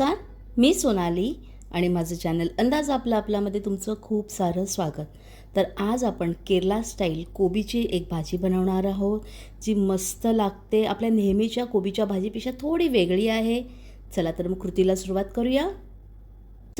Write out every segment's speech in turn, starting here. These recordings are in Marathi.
नमस्कार मी सोनाली आणि माझं चॅनल अंदाज आपला आपल्यामध्ये तुमचं खूप सारं स्वागत. तर आज आपण केरला स्टाईल कोबीची एक भाजी बनवणार आहोत जी मस्त लागते. आपल्या नेहमीच्या कोबीच्या भाजीपेक्षा थोडी वेगळी आहे. चला तर मग कृतीला सुरुवात करूया.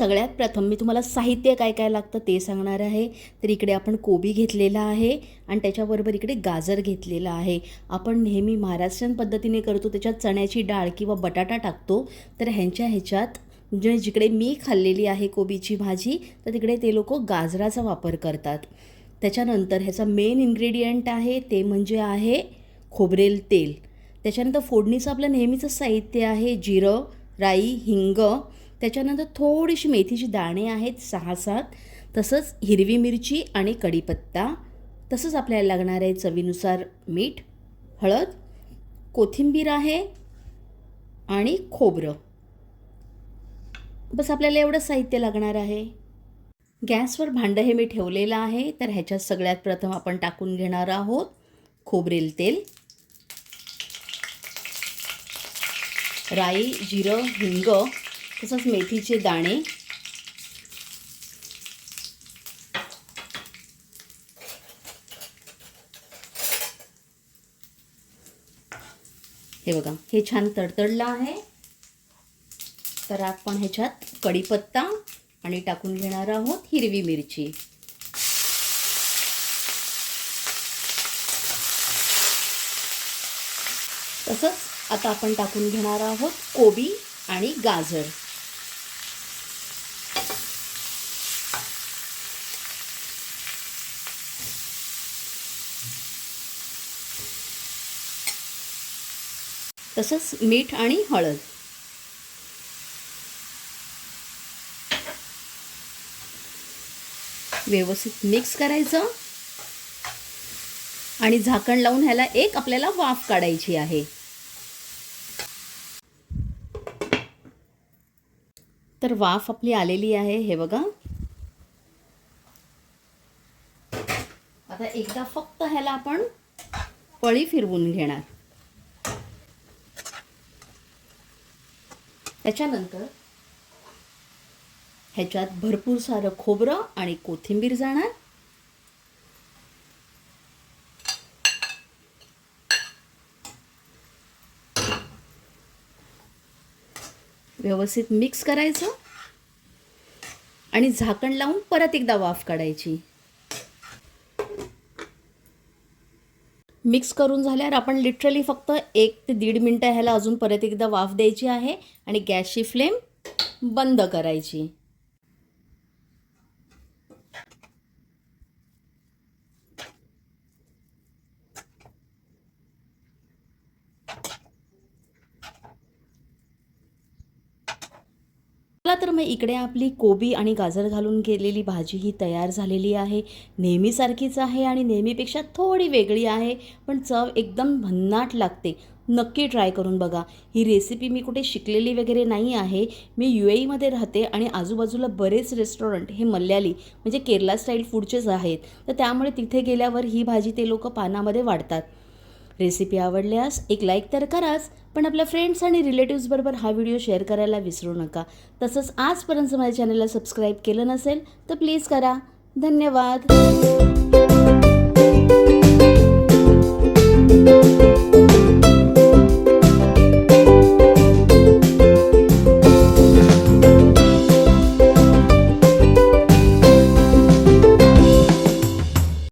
सगळ्यात प्रथम मी तुम्हाला साहित्य काय काय लागतं ते सांगणार आहे. तर इकडे आपण कोबी घेतलेला आहे आणि त्याच्याबरोबर इकडे गाजर घेतलेला आहे. आपण नेहमी महाराष्ट्रीयन पद्धतीने करतो त्याच्यात चण्याची डाळ किंवा बटाटा टाकतो. तर ह्यांच्या ह्याच्यात जे जिकडे मी खाल्लेली आहे कोबीची भाजी तर तिकडे ते लोक गाजराचा वापर करतात. त्याच्यानंतर ह्याचा मेन इन्ग्रेडियंट आहे ते म्हणजे आहे खोबरेल तेल. त्याच्यानंतर फोडणीचं आपलं नेहमीचं साहित्य आहे जिरं राई हिंग. त्याच्यानंतर थोडीशी मेथीची दाणे आहेत सहा सात तसंच हिरवी मिरची आणि कढीपत्ता. तसंच आपल्याला लागणार आहे चवीनुसार मीठ हळद कोथिंबीर आहे आणि खोबरं. बस आपल्याला एवढं साहित्य लागणार आहे. गॅसवर भांडं हे मी ठेवलेलं आहे तर ह्याच्यात सगळ्यात प्रथम आपण टाकून घेणार आहोत खोबरेल तेल. राई जिरं हिंग तसंच मेथीचे दाणे. हे बघा हे छान तडतडलं आहे. तर आपण ह्याच्यात कढीपत्ता आणि टाकून घेणार आहोत हिरवी मिरची. तसंच आता आपण टाकून घेणार आहोत कोबी आणि गाजर. तसंच मीठ आणि हळद. व्यवस्थित मिक्स करायचं. आणि झाकण लावून ह्याला एक आपल्याला वाफ काढायची आहे. तर वाफ आपली आलेली आहे हे बघा. आता एकदा फक्त ह्याला आपण पळी फिरवून घेणार. त्याच्यानंतर ह्याच्यात भरपूर सारं खोबरं आणि कोथिंबीर जाणार. व्यवस्थित मिक्स करायचं. आणि झाकण लावून परत एकदा वाफ काढायची. मिक्स करून झाल्यावर आपण लिटरली फक्त एक ते दीड मिनटं ह्याला अजून परत एकदा वाफ द्यायची आहे आणि गॅसची फ्लेम बंद करायची. चला तर मग इकडे आपली कोबी आणि गाजर घालून केलेली भाजी ही तयार झालेली आहे. नेहमीसारखीच आहे आणि नेहमीपेक्षा थोडी वेगळी आहे. पण चव एकदम भन्नाट लागते. नक्की ट्राय करून बघा. ही रेसिपी मी कुठे शिकलेली वगैरे नाही आहे. मी यू एईमध्ये राहते आणि आजूबाजूला बरेच रेस्टॉरंट हे मल्याली म्हणजे केरला स्टाईल फूडचेच आहेत. तर त्यामुळे तिथे गेल्यावर ही भाजी ते लोक पानामध्ये वाढतात. रेसिपी आवडल्यास एक लाईक तर कराच पण आपल्या फ्रेंड्स आणि रिलेटिव्सबरोबर हा व्हिडिओ शेअर करायला विसरू नका. तसंच आजपर्यंत माझ्या चॅनलला सबस्क्राईब केलं नसेल तर प्लीज करा. धन्यवाद.